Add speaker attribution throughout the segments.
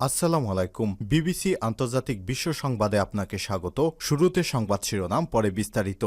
Speaker 1: আসসালামু আলাইকুম। বিবিসি আন্তর্জাতিক বিশ্ব সংবাদে আপনাকে স্বাগত। শুরুতে সংবাদ শিরোনাম, পরে বিস্তারিত।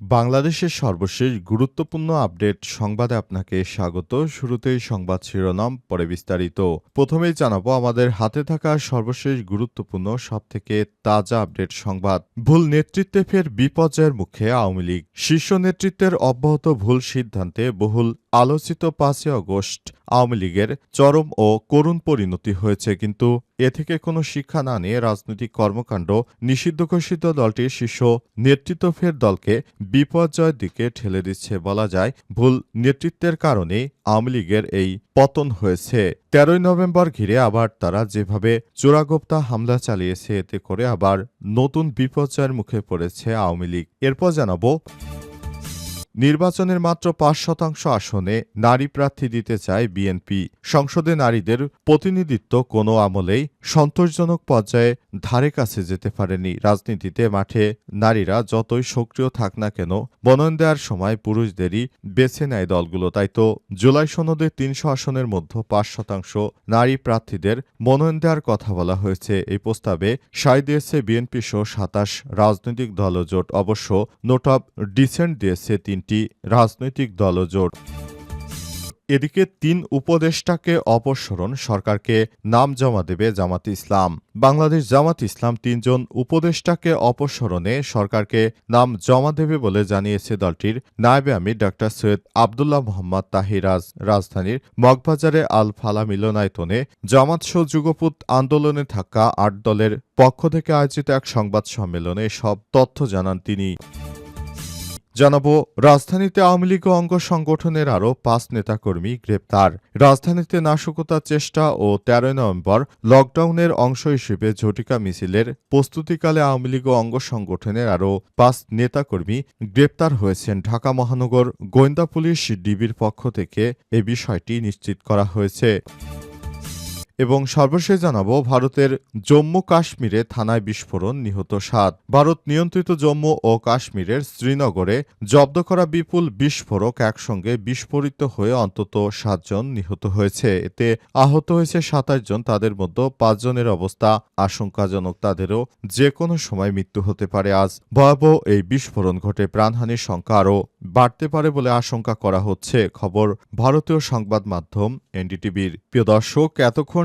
Speaker 1: বাংলাদেশের সর্বশেষ গুরুত্বপূর্ণ আপডেট সংবাদে আপনাকে স্বাগত। শুরুতেই সংবাদ শিরোনাম, পরে বিস্তারিত। প্রথমেই জানাব, আমাদের হাতে থাকা সর্বশেষ গুরুত্বপূর্ণ, সবথেকে তাজা আপডেট সংবাদ। ভুল নেতৃত্বে ফের বিপর্যয়ের মুখে আওয়ামী লীগ। শীর্ষ নেতৃত্বের অব্যাহত ভুল সিদ্ধান্তে বহুল আলোচিত পাঁচই অগস্ট আওয়ামী লীগের চরম ও করুণ পরিণতি হয়েছে, কিন্তু এ থেকে কোনো শিক্ষা না নিয়ে রাজনৈতিক কর্মকাণ্ড নিষিদ্ধ ঘোষিত দলটির শীর্ষ নেতৃত্ব ফের দলকে বিপর্যয়ের দিকে ঠেলে দিচ্ছে বলা যায়। ভুল নেতৃত্বের কারণে আওয়ামী লীগের এই পতন হয়েছে। তেরোই নভেম্বর ঘিরে আবার তারা যেভাবে চোরাগোপ্তা হামলা চালিয়েছে, এতে করে আবার নতুন বিপর্যয়ের মুখে পড়েছে আওয়ামী লীগ। এরপর জানাব নির্বাচনের মাত্র পাঁচ শতাংশ আসনে নারী প্রার্থী দিতে চায় বিএনপি। সংসদে নারীদের প্রতিনিধিত্ব কোনো আমলেই সন্তোষজনক পর্যায়ে ধারে কাছে যেতে পারেনি। রাজনীতিতে মাঠে নারীরা যতই সক্রিয় থাক না কেন বনয়ন দেওয়ার সময় পুরুষদেরই বেছে নেয় দলগুলো। তাই তো জুলাই সনদে তিনশো আসনের মধ্যে পাঁচ শতাংশ নারী প্রার্থীদের মনোনয়ন দেওয়ার কথা বলা হয়েছে। এই প্রস্তাবে সায় দিয়েছে বিএনপি সহ সাতাশ রাজনৈতিক দলজোট অবশ্য নোট অব ডিসেন্ট দিয়েছে তিনটি রাজনৈতিক দলজোট এদিকে তিন উপদেষ্টাকে অপসারণ সরকারকে নাম জমা দেবে জামাত ইসলাম। বাংলাদেশ জামাত ইসলাম তিনজন উপদেষ্টাকে অপসারণে সরকারকে নাম জমা দেবে বলে জানিয়েছে দলটির নায়েবে আমির ড সৈয়দ আবদুল্লাহ মোহাম্মদ তাহিরাজ রাজধানীর মগবাজারে আল ফালা মিলনায়তনে জামাত সহ যুগপুত আন্দোলনে থাকা আট দলের পক্ষ থেকে আয়োজিত এক সংবাদ সম্মেলনে সব তথ্য জানান তিনি। জানাব, রাজধানীতে আওয়ামী লীগ অঙ্গ সংগঠনের আরও পাঁচ নেতাকর্মী গ্রেপ্তার। রাজধানীতে নাশকতার চেষ্টা ও তেরোই নভেম্বর লকডাউনের অংশ হিসেবে ঝটিকা মিছিলের প্রস্তুতিকালে আওয়ামী লীগ অঙ্গ সংগঠনের আরও পাঁচ নেতাকর্মী গ্রেপ্তার হয়েছেন। ঢাকা মহানগর গোয়েন্দা পুলিশ ডিবির পক্ষ থেকে এ বিষয়টি নিশ্চিত করা হয়েছে। এবং সর্বশেষ জানাব, ভারতের জম্মু কাশ্মীরে থানায় বিস্ফোরণ, নিহত সাত। ভারত নিয়ন্ত্রিত জম্মু ও কাশ্মীরের শ্রীনগরে জব্দ করা বিপুল বিস্ফোরক একসঙ্গে বিস্ফোরিত হয়ে অন্তত সাতজন নিহত হয়েছে। এতে আহত হয়েছে সাতাশ জন, তাদের মধ্যে পাঁচজনের অবস্থা আশঙ্কাজনক, তাদেরও যে কোনো সময় মৃত্যু হতে পারে। আজ ভয়াবহ এই বিস্ফোরণ ঘটে, প্রাণহানির সংখ্যা আরও বাড়তে পারে বলে আশঙ্কা করা হচ্ছে। খবর ভারতীয় সংবাদ মাধ্যম এনডিটিভির। প্রিয় দর্শক, এতক্ষণ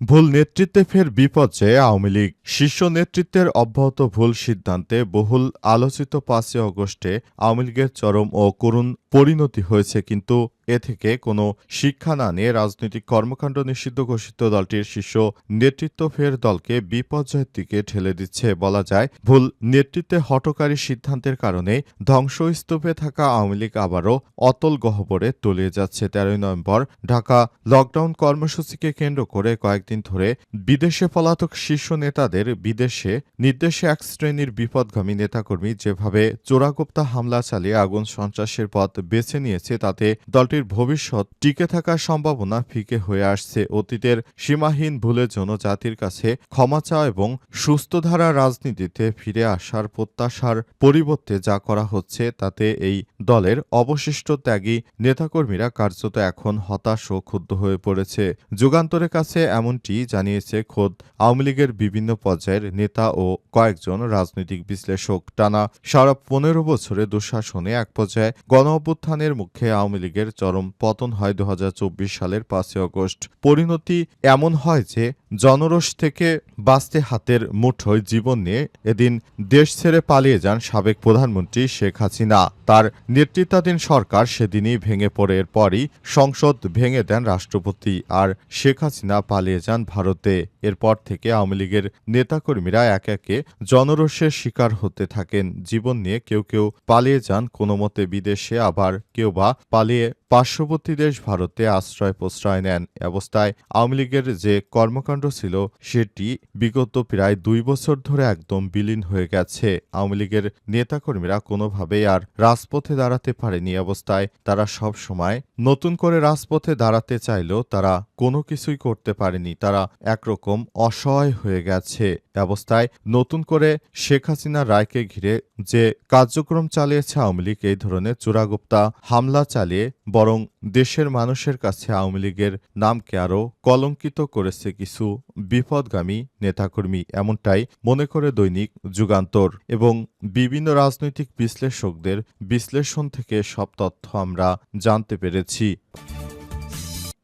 Speaker 1: ভুল নেতৃত্বে ফের বিপর্যয়ে আওয়ামী লীগ। শীর্ষ নেতৃত্বের অব্যাহত ভুল সিদ্ধান্তে বহুল আলোচিত পাঁচই অগস্টে আওয়ামী লীগের চরম ও করুণ পরিণতি হয়েছে, কিন্তু এ থেকে কোনো শিক্ষা না নিয়ে রাজনৈতিক কর্মকাণ্ড নিষিদ্ধ ঘোষিত দলটির শীর্ষ নেতৃত্ব ফের দলকে বিপর্যয়ের দিকে ঠেলে দিচ্ছে বলা যায়। ভুল নেতৃত্বে হটকারী সিদ্ধান্তের কারণে ধ্বংসস্তূপে থাকা আওয়ামী লীগ আবারও অতল গহ্বরে তলিয়ে যাচ্ছে। তেরোই নভেম্বর ঢাকা লকডাউন কর্মসূচিকে কেন্দ্র করে কয়েকদিন ধরে বিদেশে পলাতক শীর্ষ নেতাদের বিদেশে নির্দেশে এক শ্রেণির বিপদগামী নেতাকর্মী যেভাবে চোরাগোপ্তা হামলা চালিয়ে আগুন সন্ত্রাসের পথ বেছে নিয়েছে তাতে দলটির ভবিষ্যৎ টিকে থাকার সম্ভাবনা ফিকে হয়ে আসছে। অতীতের সীমাহীন ভুলের জন্য জাতির কাছে ক্ষমা চাওয়া এবং সুস্থ ধারা রাজনীতিতে ফিরে আসার প্রত্যাশার পরিবর্তে যা করা হচ্ছে, তাতে এই দলের অবশিষ্ট ত্যাগী নেতাকর্মীরা কার্যত এখন হতাশ ও ক্ষুব্ধ হয়ে পড়েছে। যুগান্তরের কাছে এমনটি জানিয়েছে খোদ আওয়ামী লীগের বিভিন্ন পর্যায়ের নেতা ও কয়েকজন রাজনৈতিক বিশ্লেষক। টানা সারা পনেরো বছরে দুঃশাসনে এক পর্যায়ে গণ অভ্যুত্থানের মুখে আওয়ামী লীগের চরম পতন হয় দু হাজার চব্বিশ সালের পাঁচই অগস্ট পরিণতি এমন হয় যে জনরোষ থেকে বাঁচতে হাতের মুঠোয় জীবন নিয়ে এদিন দেশ ছেড়ে পালিয়ে যান সাবেক প্রধানমন্ত্রী শেখ হাসিনা। তার নেতৃত্বাধীন সরকার সেদিনই ভেঙে পড়ে। এরপরই সংসদ ভেঙে দেন রাষ্ট্রপতি আর শেখ হাসিনা পালিয়ে যান ভারতে। এরপর থেকে আওয়ামী লীগের নেতাকর্মীরা এক একে জনরোষের শিকার হতে থাকেন। জীবন নিয়ে কেউ কেউ পালিয়ে যান কোনো মতে বিদেশে, আবার কেউ বা পালিয়ে পার্শ্ববর্তী দেশ ভারতে আশ্রয় প্রশ্রয় নেন। অবস্থায় আওয়ামী লীগের যে কর্মকাণ্ড ছিল, সেটি বিগত প্রায় দুই বছর ধরে একদম বিলীন হয়ে গেছে। আওয়ামী লীগের নেতাকর্মীরা কোনোভাবেই আর রাজপথে দাঁড়াতে পারেনি অবস্থায়। তারা সব সময় নতুন করে রাজপথে দাঁড়াতে চাইলেও তারা কোনো কিছুই করতে পারেনি। তারা একরকম অসহায় হয়ে গেছে অবস্থায়। নতুন করে শেখ হাসিনা রায়কে ঘিরে যে কার্যক্রম চালিয়েছে আওয়ামী লীগ, এই ধরনের চোরাগুপ্তা হামলা চালিয়ে বরং দেশের মানুষের কাছে আওয়ামী লীগের নামকে আরও কলঙ্কিত করেছে কিছু বিপদগামী নেতাকর্মী, এমনটাই মনে করে দৈনিক যুগান্তর। এবং বিভিন্ন রাজনৈতিক বিশ্লেষকদের বিশ্লেষণ থেকে সব তথ্য আমরা জানতে পেরেছি।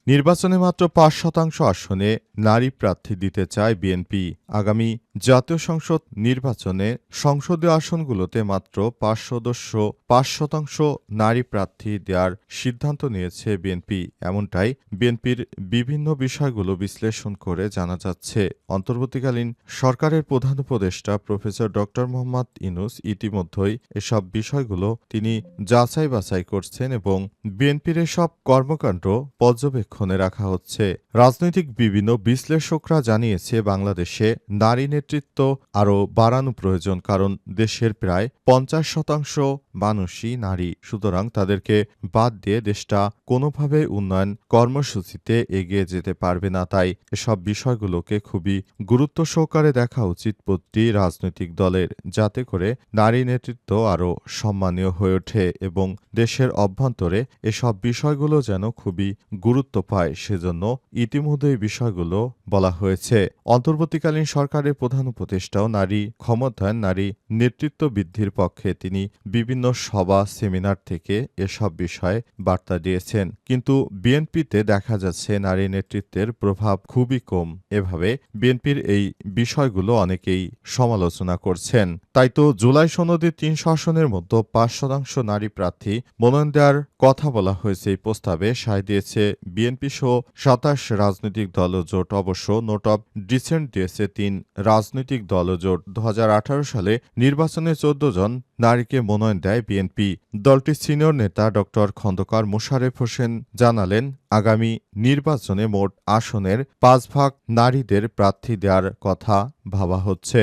Speaker 1: নির্বাচনে মাত্র পাঁচ শতাংশ আসনে নারী প্রার্থী দিতে চায় বিএনপি। আগামী জাতীয় সংসদ নির্বাচনে সংসদীয় আসনগুলোতে মাত্র পাঁচ সদস্য, পাঁচ শতাংশ নারী প্রার্থী দেওয়ার সিদ্ধান্ত নিয়েছে বিএনপি। এমনটাই বিএনপির বিভিন্ন বিষয়গুলো বিশ্লেষণ করে জানা যাচ্ছে। অন্তর্বর্তীকালীন সরকারের প্রধান উপদেষ্টা প্রফেসর ড. মোহাম্মদ ইনুস ইতিমধ্যেই এসব বিষয়গুলো তিনি যাচাই বাছাই করছেন এবং বিএনপির এসব কর্মকাণ্ড পর্যবেক্ষণে রাখা হচ্ছে। রাজনৈতিক বিভিন্ন বিশ্লেষকরা জানিয়েছে, বাংলাদেশে নারী নেতৃত্ব আরও বাড়ানো প্রয়োজন, কারণ দেশের প্রায় পঞ্চাশ শতাংশ মানুষই নারী। সুতরাং তাদেরকে বাদ দিয়ে দেশটা কোনোভাবে উন্নয়ন কর্মসূচিতে এগিয়ে যেতে পারবে না। তাই এসব বিষয়গুলোকে খুবই গুরুত্ব সহকারে দেখা উচিত প্রতিটি রাজনৈতিক দলের, যাতে করে নারী নেতৃত্ব আরও সম্মানীয় হয়ে ওঠে এবং দেশের অভ্যন্তরে এসব বিষয়গুলো যেন খুবই গুরুত্ব পায়। সেজন্য ইতিমধ্যে বিষয়গুলো বলা হয়েছে। অন্তর্বর্তীকালীন সরকারের প্রধান উপদেষ্টাও নারী, ক্ষমতায়ন নারী, নেতৃত্ব বৃদ্ধির পক্ষে তিনি বিভিন্ন সভা, সেমিনার থেকে এসব বিষয়ে বার্তা দিয়েছেন। কিন্তু বিএনপিতে দেখা যাচ্ছে নারী নেতৃত্বের প্রভাব খুবই কম। এভাবে বিএনপির এই বিষয়গুলো অনেকেই সমালোচনা করছেন। তাই তো জুলাই সনদে তিন শাসনের মধ্যে পাঁচ শতাংশ নারী প্রার্থী মনোনয়ন দেওয়ার কথা বলা হয়েছে এই প্রস্তাবে সায় দিয়েছে বিএনপি সহ সাতাশ রাজনৈতিক দল জোট। অবশ্য নোট অব ডিসেন্ট দিয়েছে তিন রাজনৈতিক দল জোট। দু হাজার আঠারো সালে নির্বাচনে চোদ্দ জন নারীকে মনোনয়ন দেয় বিএনপি। দলটির সিনিয়র নেতা ড খন্দকার মোশারেফ হোসেন জানালেন, আগামী নির্বাচনে মোট আসনের পাঁচ ভাগ নারীদের প্রার্থী দেওয়ার কথা ভাবা হচ্ছে।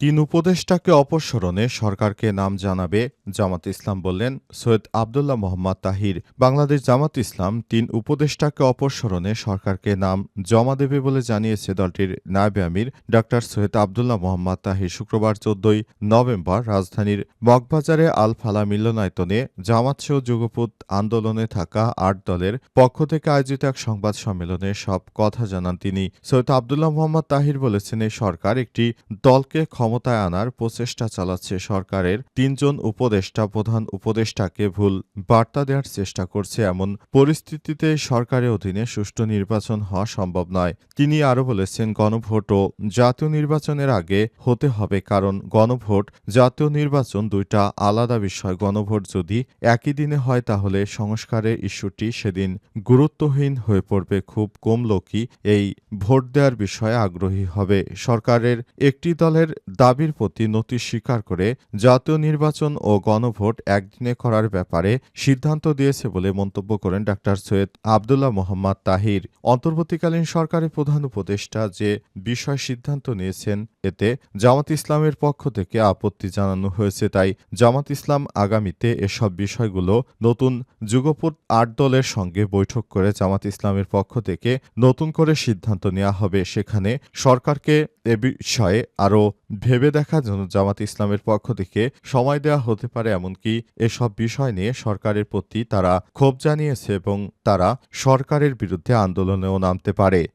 Speaker 1: তিন উপদেষ্টাকে অপসারণে সরকারকে নাম জানাবে জামাত ইসলাম বললেন, সৈয়দ আবদুল্লাহ মোহাম্মদ তাহির, বাংলাদেশ জামাত ইসলাম তিন উপদেষ্টাকে অপসারণে সরকারকে নাম জমা দেবে বলে জানিয়েছে দলটির নায়বে আমির। ডাক্তার সৈয়দ আবদুল্লাহ মোহাম্মদ তাহির শুক্রবার চোদ্দই নভেম্বর রাজধানীর মগবাজারে আল ফালা মিলনায়তনে জামাত সহ যুগপুত আন্দোলনে থাকা আট দলের পক্ষ থেকে আয়োজিত এক সংবাদ সম্মেলনে সব কথা জানান তিনি। সৈয়দ আবদুল্লাহ মোহাম্মদ তাহির বলেছেন, এই সরকার একটি দলকে ক্ষমতায় আনার প্রচেষ্টা চালাচ্ছে। সরকারের তিনজন উপদেষ্টা প্রধান উপদেষ্টাকে ভুল বার্তা দেওয়ার চেষ্টা করছে এমন পরিস্থিতিতে সরকারের অধীনে সুষ্ঠু নির্বাচন হওয়া সম্ভব নয়। তিনি আরও বলেছেন, গণভোট ও জাতীয় নির্বাচনের আগে হতে হবে, কারণ গণভোট, জাতীয় নির্বাচন দুইটা আলাদা বিষয়। গণভোট যদি একই দিনে হয়, তাহলে সংস্কারের ইস্যুটি সেদিন গুরুত্বহীন হয়ে পড়বে। খুব কম লোকই এই ভোট দেওয়ার বিষয়ে আগ্রহী হবে। সরকারের একটি দলের দাবির প্রতি নতি স্বীকার করে জাতীয় নির্বাচন ও গণভোট একদিনে করার ব্যাপারে সিদ্ধান্ত দিয়েছে বলে মন্তব্য করেন ডাক্তার সৈয়দ আবদুল্লাহ মোহাম্মদ তাহির। অন্তর্বর্তীকালীন সরকারের প্রধান উপদেষ্টা যে বিষয় সিদ্ধান্ত নিয়েছেন, এতে জামাত ইসলামের পক্ষ থেকে আপত্তি জানানো হয়েছে। তাই জামাত ইসলাম আগামীতে এসব বিষয়গুলো নতুন যুগপৎ আট দলের সঙ্গে বৈঠক করে জামাত ইসলামের পক্ষ থেকে নতুন করে সিদ্ধান্ত নেওয়া হবে। সেখানে সরকারকে এ বিষয়ে আরও ভেবে দেখা জামাত ইসলামের পক্ষ থেকে সময় দেওয়া হতে পারে এমনকি এসব বিষয় নিয়ে সরকারের প্রতি তারা ক্ষোভ জানিয়েছে এবং তারা সরকারের বিরুদ্ধে আন্দোলনেও নামতে পারে।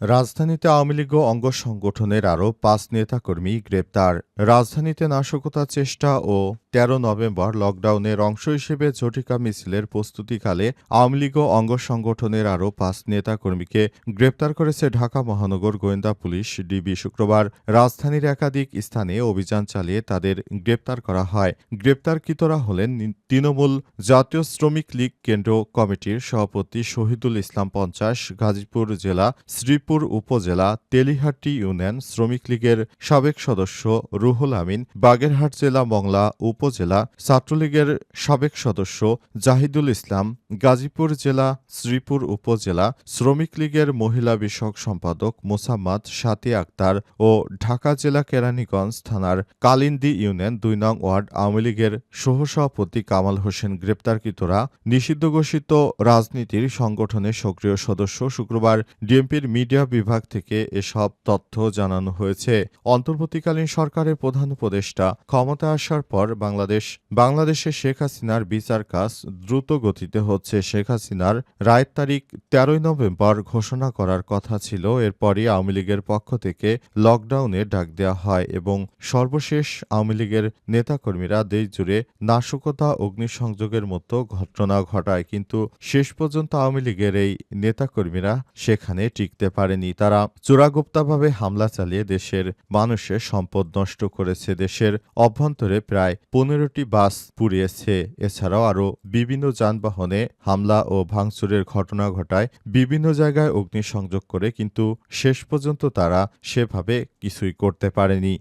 Speaker 1: রাজধানীতে আওয়ামী লীগ অঙ্গ সংগঠনের আরও পাঁচ নেতাকর্মী গ্রেপ্তার। রাজধানীতে নাশকতার চেষ্টা ও তেরো নভেম্বর লকডাউনের অংশ হিসেবে ঝটিকা মিছিলের প্রস্তুতিকালে আওয়ামী লীগ অঙ্গ সংগঠনের আরও পাঁচ নেতাকর্মীকে গ্রেপ্তার করেছে ঢাকা মহানগর গোয়েন্দা পুলিশ ডিবি শুক্রবার। রাজধানীর একাধিক স্থানে অভিযান চালিয়ে তাদের গ্রেপ্তার করা হয়। গ্রেপ্তারকৃতরা হলেন তৃণমূল জাতীয় শ্রমিক লীগ কেন্দ্র কমিটির সভাপতি শহীদুল ইসলাম পঞ্চাশ, গাজীপুর জেলা শ্রীপুর উপজেলা তেলিহাটি ইউনিয়ন শ্রমিক লীগের সাবেক সদস্য রুহুল আমিন, বাগেরহাট জেলা মংলা উপজেলা ছাত্রলীগের সাবেক সদস্য জাহিদুল ইসলাম, গাজীপুর জেলা শ্রীপুর উপজেলা শ্রমিক লীগের মহিলা বিষয়ক সম্পাদক মোসাম্মদ সাতি আক্তার ও ঢাকা জেলা কেরানীগঞ্জ থানার কালিন্দি ইউনিয়ন দুই নং ওয়ার্ড আওয়ামী লীগের সহসভাপতি কামাল হোসেন গ্রেপ্তারকৃতরা নিষিদ্ধ ঘোষিত রাজনীতির সংগঠনের সক্রিয় সদস্য শুক্রবার ডিএমপির মিডিয়া বিভাগ থেকে এসব তথ্য জানানো হয়েছে। অন্তর্বর্তীকালীন সরকারের প্রধান উপদেষ্টা ক্ষমতা আসার পর বাংলাদেশ, বাংলাদেশে শেখ হাসিনার বিচার কাজ দ্রুত গতিতে হচ্ছে। শেখ হাসিনার রায়ের তারিখ তেরোই নভেম্বর ঘোষণা করার কথা ছিল। এরপরই আওয়ামী লীগের পক্ষ থেকে লকডাউনের ডাক দেওয়া হয় এবং সর্বশেষ আওয়ামী লীগের নেতাকর্মীরা দেশজুড়ে নাশকতা, অগ্নিসংযোগের মতো ঘটনা ঘটায়। কিন্তু শেষ পর্যন্ত আওয়ামী লীগের এই নেতাকর্মীরা সেখানে টিকতে পারেনি। তারা চোরাগুপ্তাভাবে হামলা চালিয়ে দেশের মানুষের সম্পদ নষ্ট করেছে দেশের অভ্যন্তরে প্রায় পনেরোটি বাস পুড়িয়েছে। এছাড়াও আরও বিভিন্ন যানবাহনে হামলা ও ভাঙচুরের ঘটনা ঘটায় বিভিন্ন জায়গায় অগ্নিসংযোগ করে, কিন্তু শেষ পর্যন্ত তারা সেভাবে কিছুই করতে পারেনি।